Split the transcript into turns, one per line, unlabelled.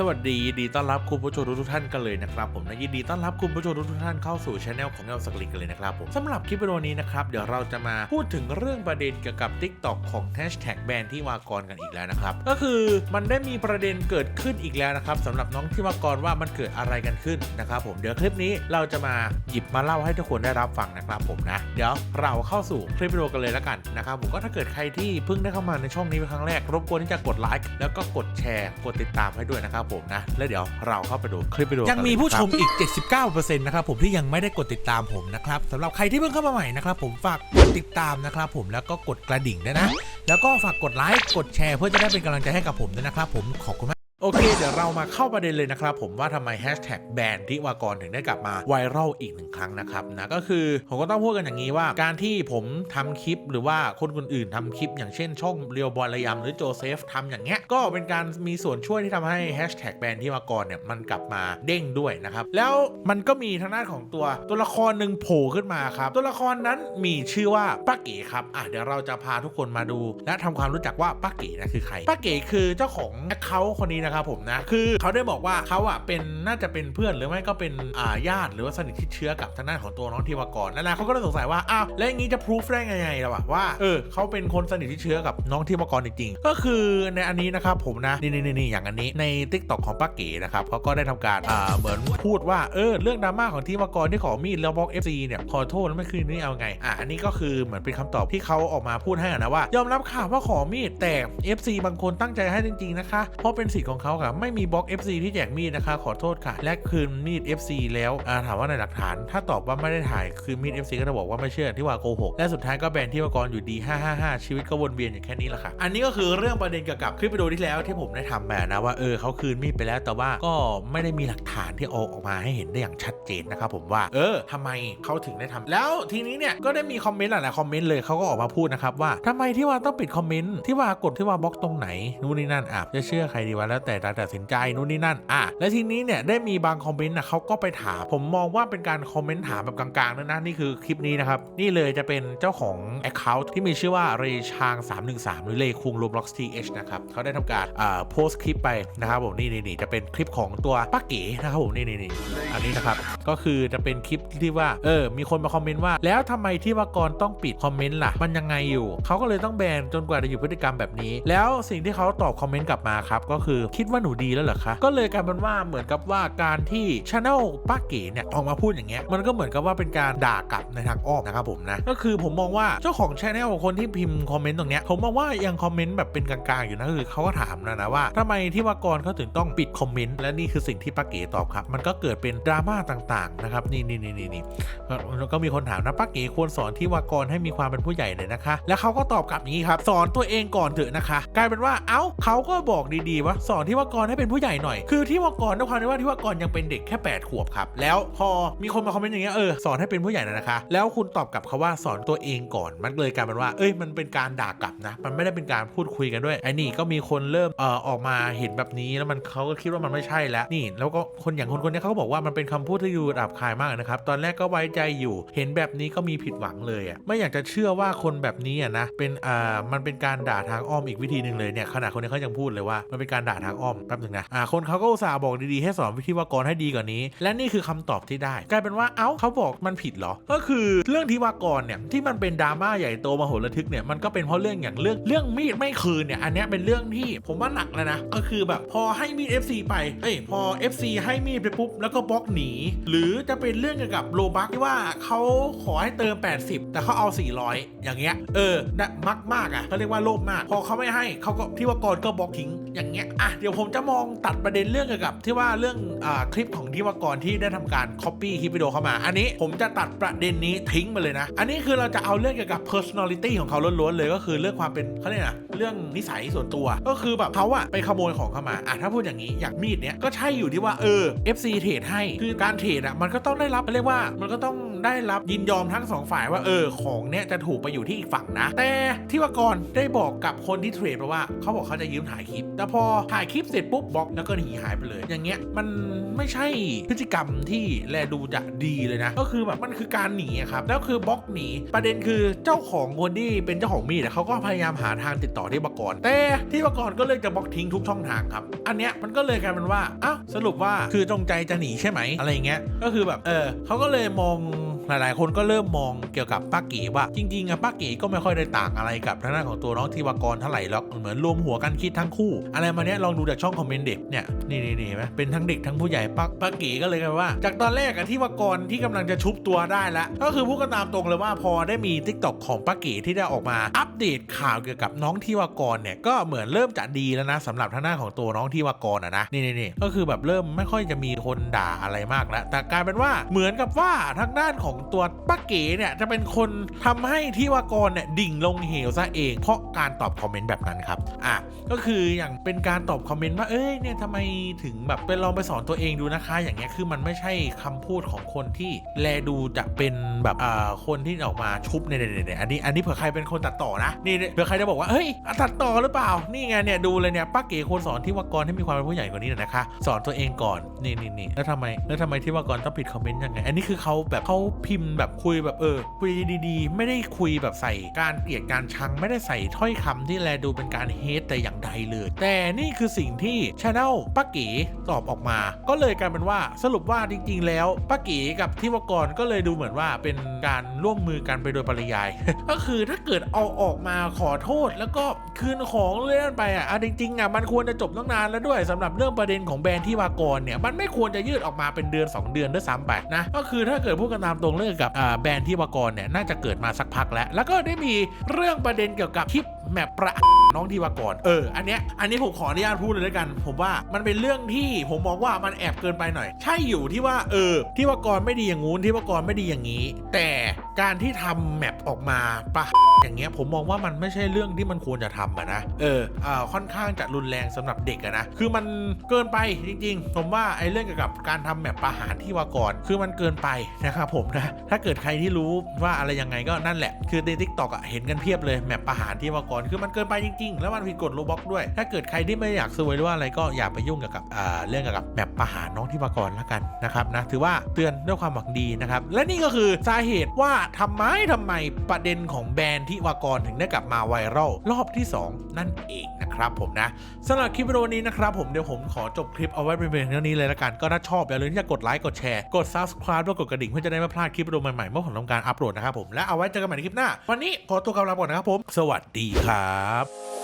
สวัสดียินดีต้อนรับคุณผู้ชมทุกท่านกันเลยนะครับผมนะยินดีต้อนรับคุณผู้ชมทุกท่านเข้าสู่ช anel ของเอลสกลิกกันเลยนะครับผมสำหรับคลิปวิดีโอนี้นะครับเดี๋ยวเราจะมาพูดถึงเรื่องประเด็นเกี่ยวกับ TikTok ของแฮชแท็กแบรนด์ที่วากรกันอีกแล้วนะครับก็คือมันได้มีประเด็นเกิดขึ้นอีกแล้วนะครับสำหรับน้องที่วากรว่ามันเกิดอะไรกันขึ้นนะครับผมเดี๋ยวคลิปนี้เราจะมาหยิบมาเล่าให้ทุกคนได้รับฟังนะครับผมนะเดี๋ยวเราเข้าสู่คลิปวิดีโอกันเลยแล้วกันนะครับผมก็ถ้าเกิดใครที่เพิ่งได้เข้ามาในช่องนี้เป็นครั้งแรกรบกวนที่จะกดไลค์แล้วก็กดแชร์กดติดตามให้ด้วยนะครับผมนะ แล้วเดี๋ยวเราเข้าไปดูคลิปวิดีโอ
ยังมีผู้ชมอีก 79%นะครับผมที่ยังไม่ได้กดติดตามผมนะครับสำหรับใครที่เพิ่งเข้ามาใหม่นะครับผมฝากกดติดตามนะครับผมแล้วก็กดกระดิ่งด้วยนะ แล้วก็ฝากกดไลค์กดแชร์เพื่อจะได้เป็นกำลังใจให้กับผมด้วยนะครับผมขอบคุณมาก
โอเค เดี๋ยวเรามาเข้าประเด็นเลยนะครับผมว่าทำไมแฮชแท็กแบรนด์ที่วากรถึงได้กลับมาไวรัลอีกหนึ่งครั้งนะครับนะก็คือผมก็ต้องพูดกันอย่างนี้ว่า การที่ผมทำคลิปหรือว่าคนคนอื่นทำคลิป อย่างเช่น ช่องเรียวบอลระยำหรือโจเซฟทำอย่างเงี้ยก็เป็นการมีส่วนช่วยที่ทำให้แฮชแท็กแบรนด์ที่วากรเนี่ยมันกลับมาเด้งด้วยนะครับแล้วมันก็มีทางด้านของตัวตัวละครหนึ่งโผล่ขึ้นมาครับตัวละครนั้นมีชื่อว่าป้าเก๋ครับอะเดี๋ยวเราจะพาทุกคนมาดู และทำความรู้จักว่าป้าเก๋นะคือใครป้าเก๋คือเจ้าของแอคเคาท์คนนี้นะครับผมนะคือเขาได้บอกว่าเขาอะเป็นน่าจะเป็นเพื่อนหรือไม่ก็เป็นอ่าญาติหรือว่าสนิทชิดเชื้อกับทางด้านของตัวน้องทีวากรนั่นแหละเขาก็เลยสงสัยว่าอ้าวแล้วอย่างนี้จะพิสูจได้ไงล่ะวะว่าเออเขาเป็นคนสนิทชิดเชื้อกับน้องทีวากรจริงๆก็คือในอันนี้นะครับผมนะนี่นี่นี่อย่างอันนี้ใน t ิ k t o k ของป้าเก๋นะครับเขาก็ได้ทำการอ่าเหมือนพูดว่าเออเรื่องดราม่าของทีวากรที่ขอมีดแล้วบล็อก FC เนี่ยขอโทษแล้วไม่คืนนี่เอาไงอะอันนี้ก็คือเหมือนเป็นคำตอบที่เขาออกมาพูดให้นะว่า ยอมรับข่าวว่าขอมีดแต่ FC บางคนตั้งใจให้จริงๆนะคะเพราะเป็นสิทธิ์ของเขาค่ะ ไม่มีบล็อก FC ที่แจกมีดนะคะ ขอโทษค่ะ และคืนมีด FC แล้วถามว่าในหลักฐาน ถ้าตอบว่าไม่ได้ถ่ายคืนมีด FC ก็จะบอกว่าไม่เชื่อที่ว่าโกหกและสุดท้ายก็แบนที่วากรอยู่ดี 555 ชีวิตก็วนเวียนอยู่แค่นี้แหละค่ะ อันนี้ก็คือเรื่องประเด็นเกี่ยวกับคลิปวิดีโอที่แล้วที่ผมได้ทำแบบนะว่าเออเขาคืนมีดไปแล้วแต่ว่าก็ไม่ได้มีหลักฐานที่เอาออกมาให้เห็นได้อย่างชัดเจนนะครับผมว่าเออทำไมเขาถึงได้ทำแล้วทีนี้เนี่ยก็ได้มีคอมเมนต์หลายๆคอมเมนต์เลยเขาก็ออกมาพูดนะครับว่าทำไมที่ว่าต้องปิดคอมเมนต์ที่ว่ากดที่ว่าบล็อกตรงไหนนู่นนี่นั่นอะจะเชื่อใครดีวะแล้วแต่ตัดสินใจนู่นนี่นั่นอะและทีนี้เนี่ยได้มีบางคอมเมนต์นะเขาก็ไปถามผมมองว่าเป็นการคอมเมนต์ถามแบบกลางๆนะนะนี่คือคลิปนี้นะครับนี่เลยจะเป็นเจ้าของ Account ที่มีชื่อว่าเรชาง 313 หรือเลคุง Roblox TH นะครับเขาได้ทำการอ่าโพสต์คลิปไปนะครับผมนี่นี่นจะเป็นคลิปของตัวป้าเก๋นะครับผมนี่นี่นอันนี้นะครับก็คือจะเป็นคลิปที่ว่าเออมีคนมาคอมเมนต์ว่า แล้วทำไมที่วากรต้องปิดคอมเมนต์ล่ะมันยังไงอยู่เขาก็เลยต้องแบนจนกว่าจะหยุดพฤติกรรมแบบนี้ แล้วสิ่งที่เขาตอบคอมเมนต์กลับมาครับก็คือคิดว่าหนูดีแล้วเหรอคะ ก็เลยกลายเป็นว่าเหมือนกับว่าการที่ช anel ป้าเก๋เนี่ยออกมาพูดอย่างเงี้ยมันก็เหมือนกับว่าเป็นการด่ากลับในทางอ้อมนะครับผมนะก็คือผมมองว่าเจ้าของช anel คนที่พิมพ์คอมเมนต์ตรงเนี้ยผมมองว่ายังคอมเมนต์แบบเป็นกลางๆอยู่นะคือเขาก็ถามนะนะว่าทำไมที่วากรเขาถึงต้องปิดคอมเมนต์และนี่คือสิ่งที่ป้าเก๋ตอบครับ มันก็เกิดเป็นดราม่าต่างๆนะครับนี่นี่นี่นี่นี่ก็มีคนถามนะป้าเก๋ควรสอนที่วากรให้มีความเป็นผู้ใหญ่หน่อยนะคะ แล้วเขาก็ตอบกลับอย่างนี้ครับ สอนตัวเองก่อนเถอะนะคะ กลายเป็นว่าเอ้าเขาก็บอกดีๆว่าสอนที่วากรให้เป็นผู้ใหญ่หน่อย คือที่วากรด้วยความที่ว่าที่วากรยังเป็นเด็กแค่ 8 ขวบครับ แล้วพอมีคนมาคอมเมนต์อย่างเงี้ยเออสอนให้เป็นผู้ใหญ่น่อยนะคะ แล้วคุณตอบกลับเขาว่าสอนตัวเองก่อน มันเลยกลายเป็นว่า เอ้ยมันเป็นการด่ากลับนะ มันไม่ได้เป็นการพูดคุยกันด้วยไอ้นี่ก็มีคนเริ่มเอ่อออกมาเห็นแบบนี้แล้วมันเขาก็คิดว่ามันไม่ใช่แล้วนี่ แล้วก็คนอย่างคนคนนี้เขาก็บอกว่ามันเป็นคำพูดที่ดูอับคายมากนะครับตอนแรกก็ไว้ใจอยู่ เห็นแบบนี้ก็มีผิดหวังเลยอะไม่อยากจะเชื่อว่าคนแบบนี้อะนะเป็นอ่ามันเป็นการด่าทางอ้อมอีกวิธีหนึ่งเลยเนี่ยขนาดคนนี้เขายังพูดเลยว่ามันเป็นการด่าทางอ้อมแป๊บนึงนะอ่าคนเขาก็อุตส่าห์บอกดีๆให้สอนวิธีวากรให้ดีกว่านี้ และนี่คือคำตอบที่ได้ กลายเป็นว่าเอ้าเขาบอกมันผิดเหรอ ก็คือเรื่องทีวากรเนี่ยที่มันเป็นดราม่าใหญ่โตมโหฬารทึกเนี่ยมันก็เป็นเพราะเรื่องอย่างเรื่องเรื่องมีดไม่คืนเนี่ยอันนี้เป็นเรื่องที่ผมว่าหนักแล้วนะก็คือแบบพอให้มีด FC ไปเอ้ยพอ FC ให้มีดไปปุ๊บแล้วก็บล็อกหนี หรือจะเป็นเรื่องเกี่ยวกับโลบักที่ว่าเขาขอให้เติม 80 แต่เขาเอา 400 อย่างเงี้ยเออนะมักมากอะเขาเรียกว่าโลภมาก พอเขาไม่ให้เขาก็ที่ว่ากรก็บล็อกทิ้ง อย่างเงี้ยอะเดี๋ยวผมจะมองตัดประเด็นเรื่องเกี่ยวกับที่ว่าเรื่องอ่าคลิปของที่ว่ากรที่ได้ทำการ copy คลิปวิดีโอเข้ามา อันนี้ผมจะตัดประเด็นนี้ทิ้งไปเลยนะ อันนี้คือเราจะเอาเรื่องเกี่ยวกับ personality ของเขาล้วนๆเลยก็คือเรื่องความเป็นเขาเรียกนะเรื่องนิสัยส่วนตัว ก็คือแบบเขาอะไปขโมยของเข้ามาอะถ้าพูดอย่างนี้อย่างมีดเนี้ยก็ใช่อยู่ที่ว่าเออ FC เทรดให้คือการเทรดอะมันก็ต้องได้รับเรียกว่ามันก็ต้อง ได้รับยินยอมทั้งสองฝ่ายว่าเออของเนี้ยจะถูกไปอยู่ที่อีกฝั่งนะ แต่ที่วากรได้บอกกับคนที่เทรดไปว่าเขาบอกเขาจะยืมถ่ายคลิป แต่พอถ่ายคลิปเสร็จปุ๊บบล็อกแล้วก็หนีหายไปเลย อย่างเงี้ยมันไม่ใช่พฤติกรรมที่แลดูจะดีเลยนะ ก็คือแบบมันคือการหนีครับแล้วคือบล็อกหนีประเด็นคือเจ้าของคนที่เป็นเจ้าของมีดเขาก็พยายามหาทางติดต่อที่วากรแต่ที่วากรก็เลยจะบล็อกทิ้งทุกช่องทางครับ อันเนี้ยมันก็เลยกลายเป็นว่าอ้าวสรุปว่าคือจงใจจะหนีใช่ไหมอะไรเงี้ยก็คือแบบเออเขาก็เลยมอง หลายๆ คนก็เริ่มมองเกี่ยวกับป้าเก๋ว่าจริงๆอะป้าเก๋ก็ไม่ค่อยได้ต่างอะไรกับทางด้านของตัวน้องทีวากรเท่าไหร่หรอกเหมือนรวมหัวกันคิดทั้งคู่ อะไรมาเนี้ยลองดูจากช่องคอมเมนต์เด็กเนี่ยนี่นี่นี่ไหมเป็นทั้งเด็กทั้งผู้ใหญ่ป้าป้าเก๋ก็เลยกลายเป็นว่า จากตอนแรกอะทีวากรที่กำลังจะชุบตัวได้แล้วก็คือพูดกันตามตรงเลยว่าพอได้มีทิกตอกของป้าเก๋ที่ได้ออกมาอัปเดตข่าวเกี่ยวกับน้องทีวากรเนี่ยก็เหมือนเริ่มจะดีแล้วนะสำหรับทางด้านของตัวน้องทีวากรอะนะนี่นี่นี่ก็คือแบบเริ่มไม่ค่อยจะมีคนด่าอะไรมากแล้วแต่กลายเป็นว่าเหมือนกับว่าทางด้านของตัวป้าเก๋เนี่ยจะเป็นคนทำให้ที่วากรเนี่ยดิ่งลงเหวซะเอง เพราะการตอบคอมเมนต์แบบนั้นครับอะก็คืออย่างเป็นการตอบคอมเมนต์ว่าเอ้ยเนี่ยทำไมถึงแบบไปลองไปสอนตัวเองดูนะคะ อย่างเงี้ยคือมันไม่ใช่คำพูดของคนที่แลดูจะเป็นแบบอ่าคนที่ออกมาชุบเนี่ยเนี่ยเนี่ยอันนี้อันนี้เผื่อใครเป็นคนตัดต่อนะนี่เผื่อใครจะบอกว่าเฮ้ยตัดต่อหรือเปล่านี่ไงเนี่ยดูเลยเนี่ยป้าเก๋ควรสอนที่วากรให้มีความเป็นผู้ใหญ่กว่านี้หน่อยนะคะ สอนตัวเองก่อนนี่นี่นี่แล้วทำไมแล้วทำไมที่วากรต้องปิดคอมเมนต์ยังไงอันนี้คือเขาแบบเขาพิมพ์แบบคุยแบบเออคุยดีๆ ไม่ได้คุยแบบใส่การเกลียดการชังไม่ได้ใส่ถ้อยคำที่แลดูเป็นการเฮทแต่อย่างใดเลย แต่นี่คือสิ่งที่ช anel ป้าเก๋ตอบออกมา ก็เลยกลายเป็นว่าสรุปว่าจริง ๆ แล้วป้าเก๋กับที่วากรก็เลยดูเหมือนว่าเป็นการร่วมมือกันไปโดยปริยาย ก็คือถ้าเกิดเอาออกมาขอโทษแล้วก็คืนของเรื่อยๆไปอะจริงๆอะมันควรจะจบตั้งนานแล้วด้วยสำหรับเรื่องประเด็นของแบรนด์ที่วากรเนี่ยมันไม่ควรจะยืดออกมาเป็นเดือน 2 เดือนด้วยซ้ำไปนะก็คือถ้าเกิดพูดกันตามตรงเรื่องกับแบรนด์ที่วากรเนี่ยน่าจะเกิดมาสักพักแล้ว แล้วก็ได้มีเรื่องประเด็นเกี่ยวกับคลิปแมปประ น้องที่วากอรเอออันเนี้ยอันนี้ผมขออนุญาตพูดเลยแล้วกัน ผมว่ามันเป็นเรื่องที่ผมมองว่ามันแอบเกินไปหน่อย ใช่อยู่ที่ว่าเออที่วากรไม่ดีอย่างงู้นที่วากรไม่ดีอย่างนี้ แต่การที่ทำแมปออกมาปะอย่างเงี้ยผมมองว่ามันไม่ใช่เรื่องที่มันควรจะทำอะนะเอออ่าค่อนข้างจะรุนแรงสำหรับเด็กอะนะคือมันเกินไปจริง ๆ ผมว่าไอ้เรื่องเกี่ยวกับการทำแมปประหารที่วากรคือมันเกินไปนะครับผมนะถ้าเกิดใครที่รู้ว่าอะไรยังไงก็นั่นแหละ คือในทิกตอกอะเห็นกันเพียบเลยแมปประหารที่วากรคือมันเกินไปจริงๆ แล้วมันผิดกฎโลบ็อกด้วย ถ้าเกิดใครที่ไม่อยากซวยหรือว่าอะไรก็อย่าไปยุ่งเกี่ยวกับเรื่องเกี่ยวกับแมปประหารน้องที่วากอนและกันนะครับนะถือว่าเตือนด้วยความหวังดีนะครับและนี่ก็คือสาเหตุว่าทำไมทำไมประเด็นของแบรนด์ที่วากรถึงได้กลับมาไวรัลรอบที่ 2 นั่นเอง นะครับผมนะสำหรับคลิปวิดีโอนี้นะครับผมเดี๋ยวผมขอจบคลิปเอาไว้เป็นเพียงเท่านี้เลยละกันก็ถ้าชอบอย่าลืมที่จะกดไลค์กดแชร์กด subscribe ด้วยกดกระดิ่งเพื่อจะได้ไม่พลาดคลิปวิดีโอใหม่ๆเมื่อผมทำการอัปโหลดนะครับผมและเอาไว้เจอกันใหม่ในคลิปหน้า วันนี้ขอตัวกลับลาก่อนนะครับผม สวัสดีครับ